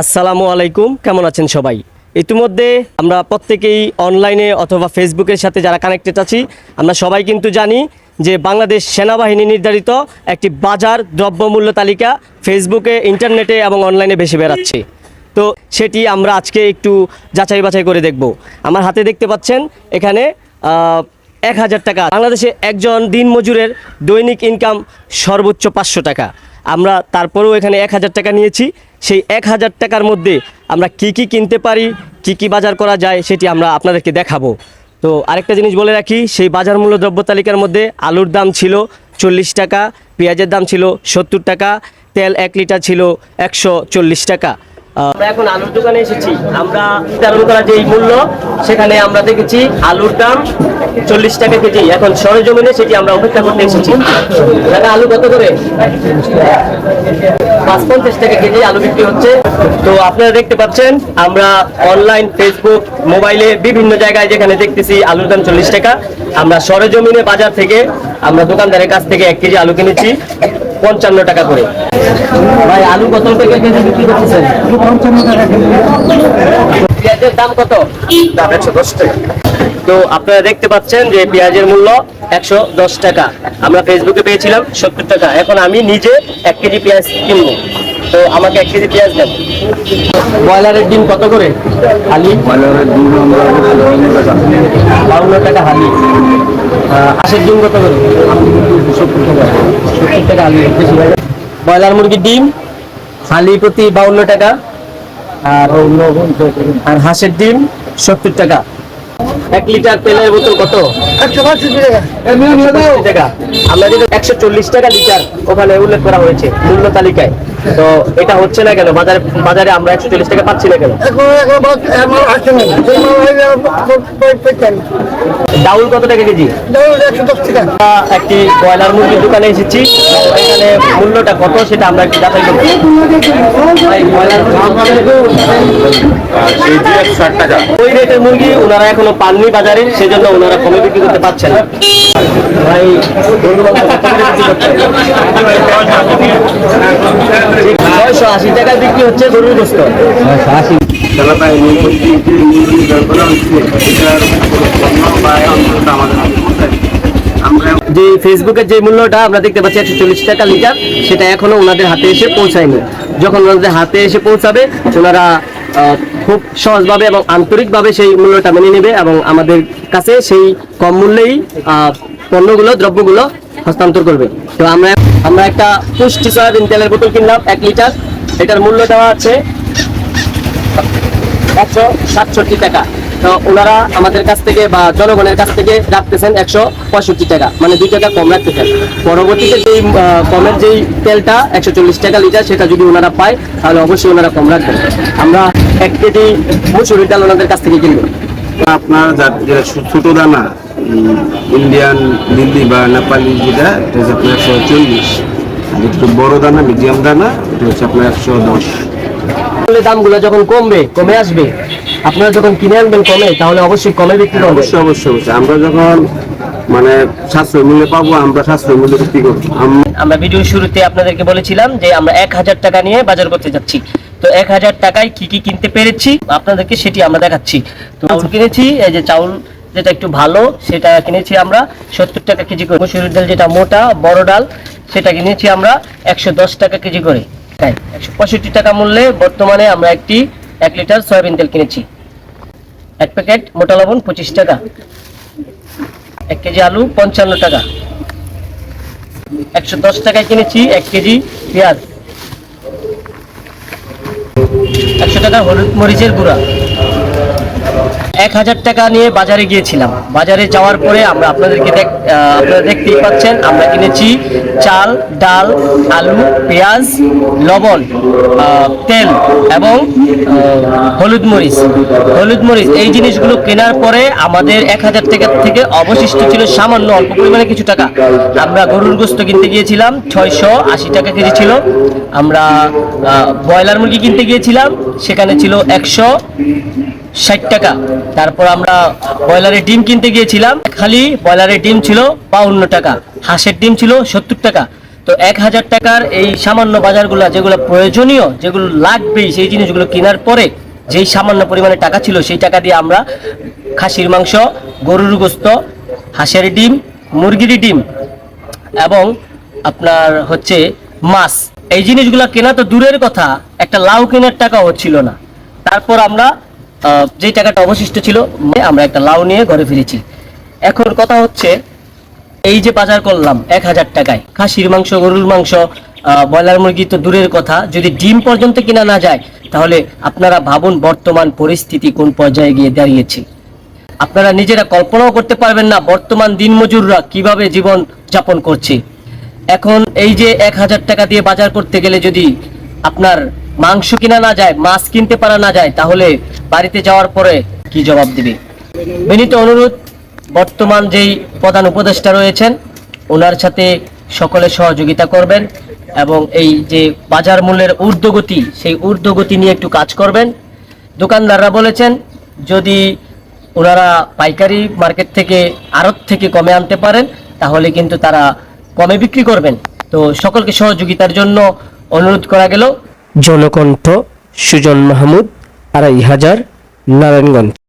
আসসালামু আলাইকুম, কেমন আছেন সবাই? ইতিমধ্যে আমরা প্রত্যেকেই অনলাইনে অথবা ফেসবুকের সাথে যারা কানেক্টেড আছি, আমরা সবাই কিন্তু জানি যে বাংলাদেশ সেনাবাহিনী নির্ধারিত একটি বাজার দ্রব্যমূল্য তালিকা ফেসবুকে ইন্টারনেটে এবং অনলাইনে বেশি বেড়াচ্ছে। তো সেটি আমরা আজকে একটু যাচাই বাছাই করে দেখব। আমার হাতে দেখতে পাচ্ছেন, এখানে এক হাজার টাকা। বাংলাদেশে একজন দিনমজুরের দৈনিক ইনকাম সর্বোচ্চ পাঁচশো টাকা। আমরা তারপরেও এখানে এক হাজার টাকা নিয়েছি। সেই এক হাজার টাকার মধ্যে আমরা কি কি কিনতে পারি, কি কি বাজার করা যায় সেটি আমরা আপনাদেরকে দেখাবো। তো আরেকটা জিনিস বলে রাখি, সেই বাজার মূল্য দ্রব্য তালিকার মধ্যে আলুর দাম ছিল চল্লিশ টাকা, পেঁয়াজের দাম ছিল সত্তর টাকা, তেল এক লিটার ছিল একশো চল্লিশ টাকা। আমরা এখন আলুর দোকানে এসেছি। আমরা নির্ধারণ করা যে মূল্য সেখানে আমরা দেখেছি আলুর দাম চল্লিশ টাকা কেজি। এখন সরজমিনে সেটি আমরা অপেক্ষা করতে এসেছি। দাদা, আলু কত করে? পাঁচ পঞ্চাশ টাকা কেজি আলু বিক্রি হচ্ছে। তো আপনারা দেখতে পাচ্ছেন, আমরা অনলাইন ফেসবুক মোবাইলে বিভিন্ন জায়গায় যেখানে দেখতেছি আলুর দাম চল্লিশ টাকা। আমরা সরজমিনে বাজার থেকে আমরা দোকানদারের কাছ থেকে এক কেজি আলু কিনেছি, পঞ্চান্ন টাকা করে। ভাই আলু কত টাকা কেজি বিক্রি করতেছেন? পেঁয়াজের দাম কত? দাম একশো দশ টাকা। তো আপনারা দেখতে পাচ্ছেন যে পেঁয়াজের মূল্য একশো দশ টাকা। আমরা ফেসবুকে পেয়েছিলাম সত্তর টাকা। এখন আমি নিজে এক কেজি পেঁয়াজ কিনবো। তো আমাকে এক কেজি পেঁয়াজ দেন। ব্রয়লারের ডিম কত করে? হালি? ব্রয়লারের ডিম বাউন্ন টাকা হালি। হাঁসের ডিম কত করে? সত্তর টাকা। সত্তর টাকা হালি। বেশি ব্রয়লার মুরগির ডিম হালি প্রতি বাউন্ন টাকা, আর আর হাঁসের ডিম সত্তর টাকা। এক লিটার তেলের বোতল কত? টাকা। আমরা যেটা একশো চল্লিশ টাকা লিটার ওখানে উল্লেখ করা হয়েছে, মূল্য তালিকায়। তো এটা হচ্ছে না কেন? বাজারে বাজারে আমরা একশো চল্লিশ টাকা পাচ্ছি না কেন? ডাউল কত টাকা কেজি? একটি ব্রয়লার মুরগির দোকানে এসেছি। এখানে মূল্যটা কত সেটা আমরা একটু যাচাই করব। ভাই, ব্রয়লার ওই রেটের মুরগি ওনারা এখনও পাননি বাজারে সেজন্য ওনারা কমে বিক্রি করতে পারছেন না। ভাই? ছয়শো আশি টাকা বিক্রি হচ্ছে গরুর গোস্ত। যে ফেসবুকের যে মূল্যটা আমরা দেখতে পাচ্ছি একশো চল্লিশ টাকা লিটার সেটা এখনও ওনাদের হাতে এসে পৌঁছায়নি। যখন ওনাদের হাতে এসে পৌঁছাবে ওনারা খুব সহজভাবে এবং আন্তরিকভাবে সেই মূল্যটা মেনে নেবে এবং আমাদের কাছে সেই কম মূল্যেই পণ্যগুলো, দ্রব্যগুলো হস্তান্তর করবে। তো আমরা আমরা একটা পুষ্টি সয়াবিন তেলের বোতল কিনলাম, এক লিটার। এটার মূল্য দেওয়া আছে একশো সাতষট্টি টাকা। তো ওনারা আমাদের কাছ থেকে বা জনগণের কাছ থেকে রাখতেছেন একশো পঁয়ষট্টি টাকা মানে দুই টাকা কম রাখতেছেন। পরবর্তীতে যেই কমের যেই তেলটা একশো চল্লিশ টাকা লিটার, সেটা যদি ওনারা পায়, তাহলে অবশ্যই ওনারা কম রাখবেন। আমরা এক কেজি মুসুরির ডাল ওনাদের কাছ থেকে কিনবো। আপনার যেটা ছোট দানা ইন্ডিয়ান দিল্লি বা নেপালি যেটা এটা হচ্ছে আপনার একশো চল্লিশ। আর একটু বড় দানা মিডিয়াম দানা এটা হচ্ছে আপনার একশো দশ। দামগুলো যখন কমবে কমে আসবে আপনারা যখন কিনে আনবেন কমে তাহলে অবশ্যই কমে বিক্রি করবে অবশ্যই অবশ্যই অবশ্যই। আমরা যখন মানে সাশ্রয় মূল্যে পাবো আমরা সাশ্রয় মূল্যে বিক্রি করব। আমরা ভিডিওর শুরুতে আপনাদেরকে বলেছিলাম যে আমরা এক হাজার টাকা নিয়ে বাজার করতে যাচ্ছি। তো এক হাজার টাকায় কি কি কিনতে পেরেছি? আপনাদেরকে সেটি আমরা দেখাচ্ছি। তো চাউল কিনেছি এই যে চাউল যেটা একটু ভালো সেটা কিনেছি আমরা। সত্তর টাকা কেজি করে মসুরির ডাল যেটা মোটা বড় ডাল সেটা কিনেছি আমরা একশো দশ টাকা কেজি করে। তাই একশো পঁয়ষট্টি টাকা মূল্যে বর্তমানে আমরা একটি এক লিটার সয়াবিন তেল কিনেছি। এক প্যাকেট মোটা লবণ পঁচিশ টাকা। এক কেজি আলু পঞ্চান্ন টাকা। একশো দশ টাকায় কিনেছি এক কেজি পেঁয়াজ। একশো টাকা হলুদ মরিচের গুঁড়া। এক হাজার টাকা নিয়ে বাজারে গিয়েছিলাম। বাজারে যাওয়ার পরে আমরা আপনাদেরকে দেখ আপনারা দেখতেই পাচ্ছেন, আমরা কিনেছি চাল, ডাল, আলু, পেঁয়াজ, লবণ তেল এবং হলুদ মরিচ। হলুদ মরিচ, এই জিনিসগুলো কেনার পরে আমাদের এক হাজার টাকা থেকে অবশিষ্ট ছিল সামান্য অল্প পরিমাণে কিছু টাকা। আমরা গরুর গোস্ত কিনতে গিয়েছিলাম, ছয়শো আশি টাকা কেজি ছিল। আমরা ব্রয়লার মুরগি কিনতে গিয়েছিলাম, সেখানে ছিল একশো ষাট টাকা। তারপর আমরা ব্রয়লারের ডিম কিনতে গিয়েছিলাম। খালি ব্রয়লারের ডিম ছিল বাউন্ন টাকা, হাঁসের ডিম ছিল সত্তর টাকা। তো এক হাজার টাকার এই সামান্য বাজারগুলো যেগুলো প্রয়োজনীয়, যেগুলো লাগবেই সেই জিনিসগুলো কেনার পরে যেই সামান্য পরিমাণে টাকা ছিল সেই টাকা দিয়ে আমরা খাসির মাংস, গরুর গোস্ত, হাঁসের ডিম, মুরগির ডিম এবং আপনার হচ্ছে মাছ। এই জিনিসগুলো কেনা তো দূরের কথা, একটা লাউ কেনার টাকা হচ্ছিল না। তারপর আমরা যেই টাকাটা অবশিষ্ট ছিল আমরা একটা লাউ নিয়ে ঘরে ফিরেছি। এখন কথা হচ্ছে, এই যে বাজার করলাম এক হাজার টাকায়, খাসির মাংস, গরুর মাংস ব্রয়লার মুরগি তো দূরের কথা, যদি ডিম পর্যন্ত কিনা না যায়, তাহলে আপনারা ভাবুন বর্তমান পরিস্থিতি কোন পর্যায়ে গিয়ে দাঁড়িয়েছে। আপনারা নিজেরা কল্পনাও করতে পারবেন না বর্তমান দিনমজুররা কীভাবে জীবন যাপন করছে। এখন এই যে এক হাজার টাকা দিয়ে বাজার করতে গেলে যদি আপনার মাংস কিনা না যায়, মাছ কিনতে পারা না যায়, তাহলে বাড়িতে যাওয়ার পরে কি জবাব দিবে? বিনীত অনুরোধ, বর্তমান যেই প্রধান উপদেষ্টা রয়েছেন, ওনার সাথে সকলে সহযোগিতা করবেন এবং এই যে বাজার মূল্যের ঊর্ধ্বগতি, সেই ঊর্ধ্বগতি নিয়ে একটু কাজ করবেন। দোকানদাররা বলেছেন, যদি ওনারা পাইকারি মার্কেট থেকে, আড়ত থেকে কমে আনতে পারেন, তাহলে কিন্তু তারা কমে বিক্রি করবেন। তো সকলকে সহযোগিতার জন্য অনুরোধ করা গেল। জনকণ্ঠ সুজন মাহমুদ আড়াই হাজার নারায়ণগঞ্জ।